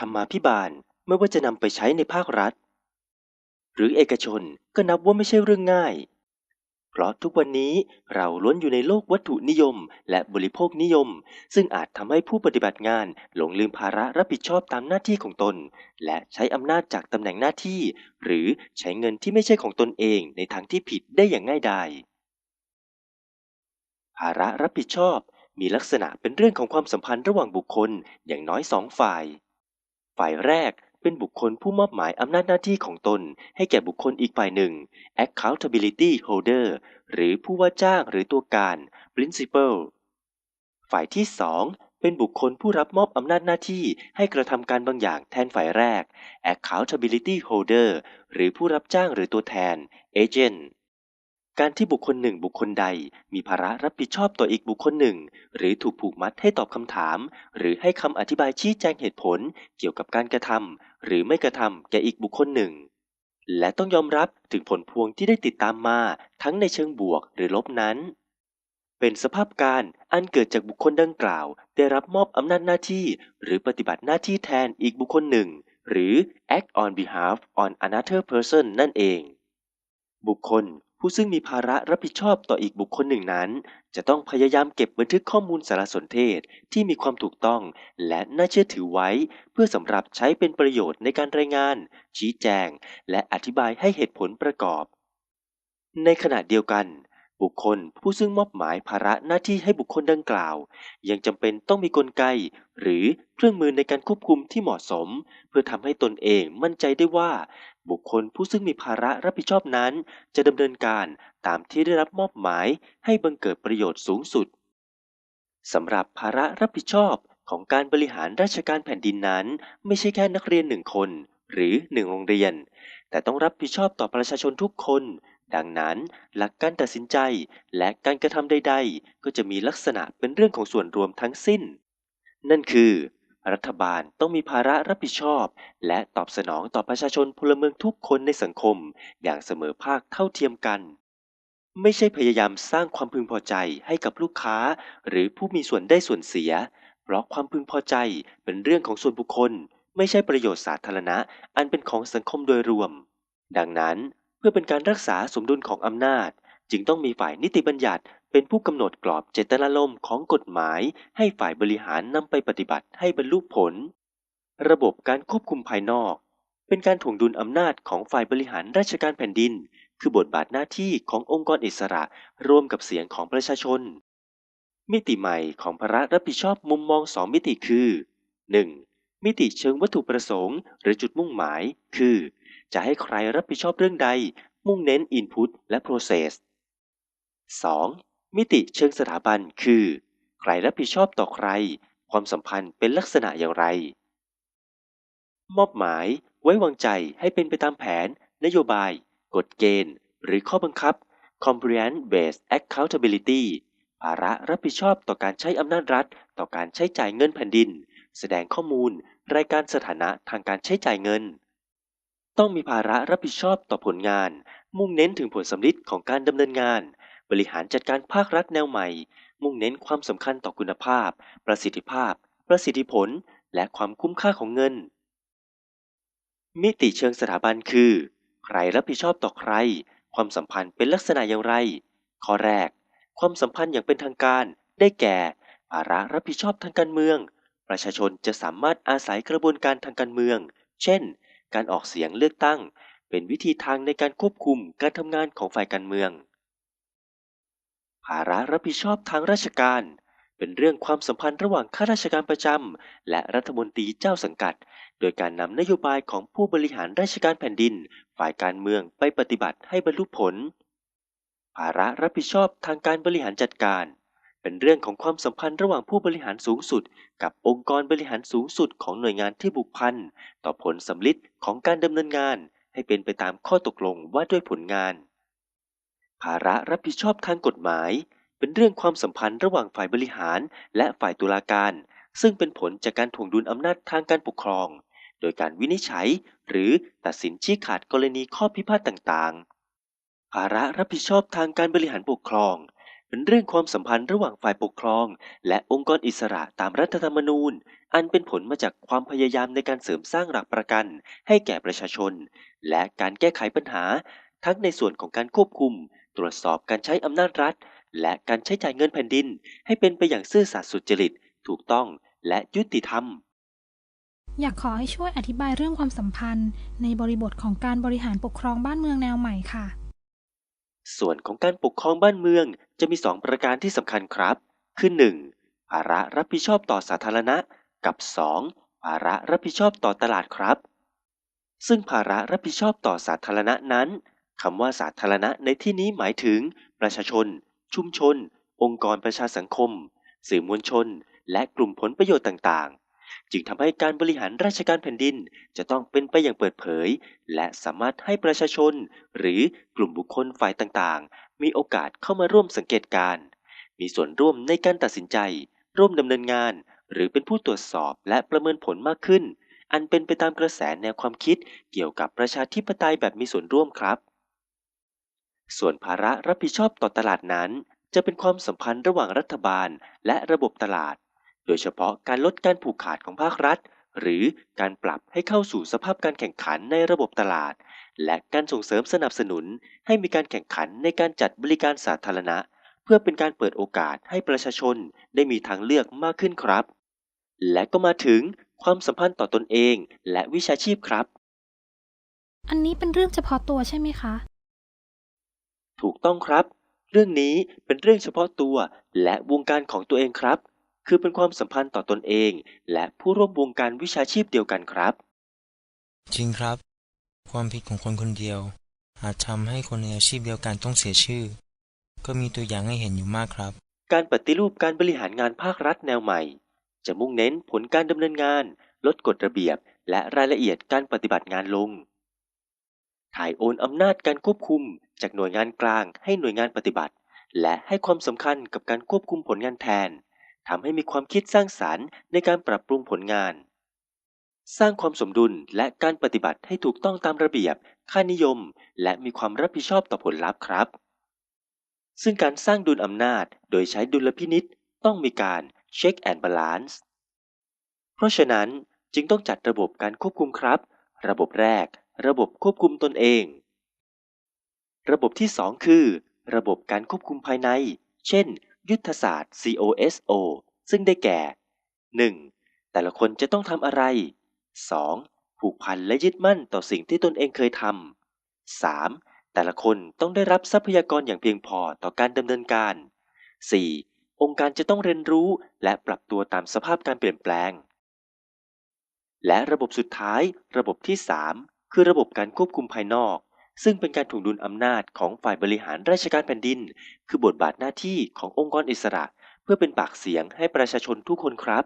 ธรรมาภิบาลไม่ว่าจะนำไปใช้ในภาครัฐ หรือเอกชนก็นับว่าไม่ใช่เรื่องง่าย เพราะทุกวันนี้เราล้วนอยู่ในโลกวัตถุนิยม และบริโภคนิยม ซึ่งอาจทำให้ผู้ปฏิบัติงานหลงลืมภาระรับผิดชอบตามหน้าที่ของตน และใช้อำนาจจากตำแหน่งหน้าที่ หรือใช้เงินที่ไม่ใช่ของตนเองในทางที่ผิดได้อย่างง่ายดายภาระรับผิดชอบมีลักษณะเป็นเรื่องของความสัมพันธ์ระหว่างบุคคลอย่างน้อยสองฝ่าย ฝ่ายแรกเป็นบุคคลผู้มอบหมายอำนาจหน้าที่ของตน ให้แก่บุคคลอีกฝ่ายหนึ่ง accountability holder หรือผู้ว่าจ้างหรือตัวการ principal ฝ่ายที่สองเป็นบุคคลผู้รับมอบอำนาจหน้าที่ให้กระทำการบางอย่างแทนฝ่ายแรก accountability holder หรือผู้รับจ้างหรือตัวแทน agent การที่บุคคลหนึ่งบุคคลใด มีภาระรับผิดชอบต่ออีกบุคคลหนึ่ง หรือถูกผูกมัดให้ตอบคำถาม หรือให้คำอธิบายชี้แจงเหตุผล เกี่ยวกับการกระทำหรือไม่กระทำแก่อีกบุคคลหนึ่ง และต้องยอมรับถึงผลพวงที่ได้ติดตามมา ทั้งในเชิงบวกหรือลบนั้น เป็นสภาพการอันเกิดจากบุคคลดังกล่าว ได้รับมอบอำนาจหน้าที่ หรือปฏิบัติหน้าที่แทนอีกบุคคลหนึ่ง หรือ act on behalf on another person นั่นเองบุคคล ผู้ซึ่งมีภาระรับผิดชอบต่ออีกบุคคลหนึ่งนั้น จะต้องพยายามเก็บบันทึกข้อมูลสารสนเทศที่มีความถูกต้อง และน่าเชื่อถือไว้ เพื่อสำหรับใช้เป็นประโยชน์ในการรายงาน ชี้แจง และอธิบายให้เหตุผลประกอบ ในขณะเดียวกัน บุคคลผู้ซึ่งมอบหมายภาระหน้าที่ให้บุคคลดังกล่าว ยังจำเป็นต้องมีกลไก หรือเครื่องมือในการควบคุมที่เหมาะสม เพื่อทำให้ตนเองมั่นใจได้ว่า บุคคลผู้ซึ่งมีภาระรับผิดชอบนั้น จะดำเนินการตามที่ได้รับมอบหมายให้บังเกิดประโยชน์สูงสุดสำหรับภาระรับผิดชอบของการบริหารราชการแผ่นดินนั้น ไม่ใช่แค่นักเรียนหนึ่งคน หรือหนึ่งโรงเรียน แต่ต้องรับผิดชอบต่อประชาชนทุกคน ดังนั้น หลักการตัดสินใจและการกระทำใด ๆ ก็จะมีลักษณะเป็นเรื่องของส่วนรวมทั้งสิ้น นั่นคือ รัฐบาลต้องมีภาระรับผิดชอบ และตอบสนองต่อประชาชนพลเมืองทุกคนในสังคม อย่างเสมอภาคเท่าเทียมกัน ไม่ใช่พยายามสร้างความพึงพอใจให้กับลูกค้า หรือผู้มีส่วนได้ส่วนเสีย เพราะความพึงพอใจเป็นเรื่องของส่วนบุคคล ไม่ใช่ประโยชน์สาธารณะ อันเป็นของสังคมโดยรวม ดังนั้นเพื่อเป็นการรักษาสมดุลของอำนาจ จึงต้องมีฝ่ายนิติบัญญัติเป็นผู้กำหนดกรอบเจตนารมณ์ของกฎหมาย ให้ฝ่ายบริหารนำไปปฏิบัติให้บรรลุผล ระบบการควบคุมภายนอก เป็นการถ่วงดุลอำนาจของฝ่ายบริหารราชการแผ่นดิน คือบทบาทหน้าที่ขององค์กรอิสระร่วมกับเสียงของประชาชน มิติใหม่ของภาระรับผิดชอบมุมมองสองมิติคือ 1. มิติเชิงวัตถุประสงค์ หรือจุดมุ่งหมาย คือ จะให้ใครรับผิดชอบเรื่องใด มุ่งเน้น Input และ Process 2. มิติเชิงสถาบันคือ ใครรับผิดชอบต่อใคร ความสัมพันธ์เป็นลักษณะอย่างไร มอบหมายไว้วางใจให้เป็นไปตามแผน นโยบาย กฎเกณฑ์ หรือข้อบังคับ Compliance Based Accountability ภาระรับผิดชอบต่อการใช้อำนาจรัฐ ต่อการใช้จ่ายเงินแผ่นดิน แสดงข้อมูล รายการสถานะทางการใช้จ่ายเงิน ต้องมีภาระรับผิดชอบต่อผลงาน มุ่งเน้นถึงผลสำลิดของการดำเนินงาน บริหารจัดการภาครัฐแนวใหม่ มุ่งเน้นความสำคัญต่อคุณภาพ ประสิทธิภาพ ประสิทธิผล และความคุ้มค่าของเงิน มิติเชิงสถาบันคือ ใครรับผิดชอบต่อใคร ความสัมพันธ์เป็นลักษณะอย่างไร ข้อแรก ความสัมพันธ์อย่างเป็นทางการ ได้แก่ภาระรับผิดชอบทางการเมือง ประชาชนจะสามารถอาศัยกระบวนการทางการเมือง เช่น การออกเสียงเลือกตั้ง เป็นวิธีทางในการควบคุมการทำงานของฝ่ายการเมือง ภาระรับผิดชอบทางราชการ เป็นเรื่องความสัมพันธ์ระหว่างข้าราชการประจำและรัฐมนตรีเจ้าสังกัด โดยการนำนโยบายของผู้บริหารราชการแผ่นดิน ฝ่ายการเมืองไปปฏิบัติให้บรรลุผล ภาระรับผิดชอบทางการบริหารจัดการ เป็นเรื่องของความสัมพันธ์ระหว่างผู้บริหารสูงสุด กับองค์กรบริหารสูงสุดของหน่วยงานที่บุกพันต่อผลสำลิดของการดำเนินงาน ให้เป็นไปตามข้อตกลงว่าด้วยผลงาน ภาระรับผิดชอบทางกฎหมาย เป็นเรื่องความสัมพันธ์ระหว่างฝ่ายบริหารและฝ่ายตุลาการ ซึ่งเป็นผลจากการถ่วงดุลอำนาจทางการปกครอง โดยการวินิจฉัย หรือตัดสินชี้ขาดกรณีข้อพิพาทต่างๆ ภาระรับผิดชอบทางการบริหารปกครอง เป็นเรื่องความสัมพันธ์ระหว่างฝ่ายปกครอง และองค์กรอิสระตามรัฐธรรมนูญ อันเป็นผลมาจากความพยายามในการเสริมสร้างหลักประกัน ให้แก่ประชาชน และการแก้ไขปัญหา ทั้งในส่วนของการควบคุม ตรวจสอบการใช้อำนาจรัฐ และการใช้จ่ายเงินแผ่นดิน ให้เป็นไปอย่างซื่อสัตย์สุจริต ถูกต้องและยุติธรรม อยากขอให้ช่วยอธิบายเรื่องความสัมพันธ์ ในบริบทของการบริหารปกครองบ้านเมืองแนวใหม่ค่ะ ส่วนของการปกครองบ้านเมืองจะมี 2 ประการที่สำคัญครับ คือ 1. ภาระรับผิดชอบต่อสาธารณะ กับ 2. ภาระรับผิดชอบต่อตลาดครับ ซึ่งภาระรับผิดชอบต่อสาธารณะนั้น คำว่าสาธารณะในที่นี้หมายถึง ประชาชน ชุมชน องค์กรประชาสังคม สื่อมวลชน และกลุ่มผลประโยชน์ต่างๆ จึงทำให้การบริหารราชการแผ่นดินจะต้องเป็นไปอย่างเปิดเผย และสามารถให้ประชาชน หรือกลุ่มบุคคลฝ่ายต่างๆ มีโอกาสเข้ามาร่วมสังเกตการ มีส่วนร่วมในการตัดสินใจ ร่วมดำเนินงาน หรือเป็นผู้ตรวจสอบและประเมินผลมากขึ้น อันเป็นไปตามกระแสแนวความคิดเกี่ยวกับประชาธิปไตยแบบมีส่วนร่วมครับ ส่วนภาระรับผิดชอบต่อตลาดนั้น จะเป็นความสัมพันธ์ระหว่างรัฐบาลและระบบตลาด โดยเฉพาะการลดการผูกขาดของภาครัฐ หรือการปรับให้เข้าสู่สภาพการแข่งขันในระบบตลาด และการส่งเสริมสนับสนุน ให้มีการแข่งขันในการจัดบริการสาธารณะ เพื่อเป็นการเปิดโอกาสให้ประชาชนได้มีทางเลือกมากขึ้นครับ และก็มาถึงความสัมพันธ์ต่อตนเอง และวิชาชีพครับ อันนี้เป็นเรื่องเฉพาะตัวใช่ไหมคะ ถูกต้องครับ เรื่องนี้เป็นเรื่องเฉพาะตัวและวงการของตัวเองครับ คือเป็นความสัมพันธ์ต่อตนเอง และผู้ร่วมวงการวิชาชีพเดียวกันครับ จริงครับ ความผิดของคนคนเดียว อาจทำให้คนในอาชีพเดียวกันต้องเสียชื่อ ก็มีตัวอย่างให้เห็นอยู่มากครับ การปฏิรูปการบริหารงานภาครัฐแนวใหม่ จะมุ่งเน้นผลการดำเนินงาน ลดกฎระเบียบ และรายละเอียดการปฏิบัติงานลง ถ่ายโอนอำนาจการควบคุมจากหน่วยงานกลางให้หน่วยงานปฏิบัติ และให้ความสำคัญกับการควบคุมผลงานแทนทำให้มีความคิดสร้างสารรค์ในการปรับปรุงผลงาน สร้างความสมดุลและการปฏิบัติให้ถูกต้องตามระเบียบ ค่านิยม และมีความรับผิดชอบต่อผลลัพธ์ครับ ซึ่งการสร้างดุลอำนาจโดยใช้ดุลพินิษต้องมีการ Check and Balance เพราะฉะนั้นจึงต้องจัดระบบการควบคุมครับ ระบบแรก ระบบควบคุมตนเอง ระบบที่ 2 คือ ระบบการควบคุมภายใน เช่น ยุทธศาสตร์ COSO ซึ่งได้แก่ 1. แต่ละคนจะต้องทำอะไร 2. ผูกพันและยึดมั่นต่อสิ่งที่ตนเองเคยทำ 3. แต่ละคนต้องได้รับทรัพยากรอย่างเพียงพอต่อการดำเนินการ 4. องค์การจะต้องเรียนรู้และปรับตัวตามสภาพการเปลี่ยนแปลง และระบบสุดท้าย ระบบที่ 3 คือระบบการควบคุมภายนอก ซึ่งเป็นการถ่วงดุลอำนาจของฝ่ายบริหารราชการแผ่นดิน คือบทบาทหน้าที่ขององค์กรอิสระ เพื่อเป็นปากเสียงให้ประชาชนทุกคนครับ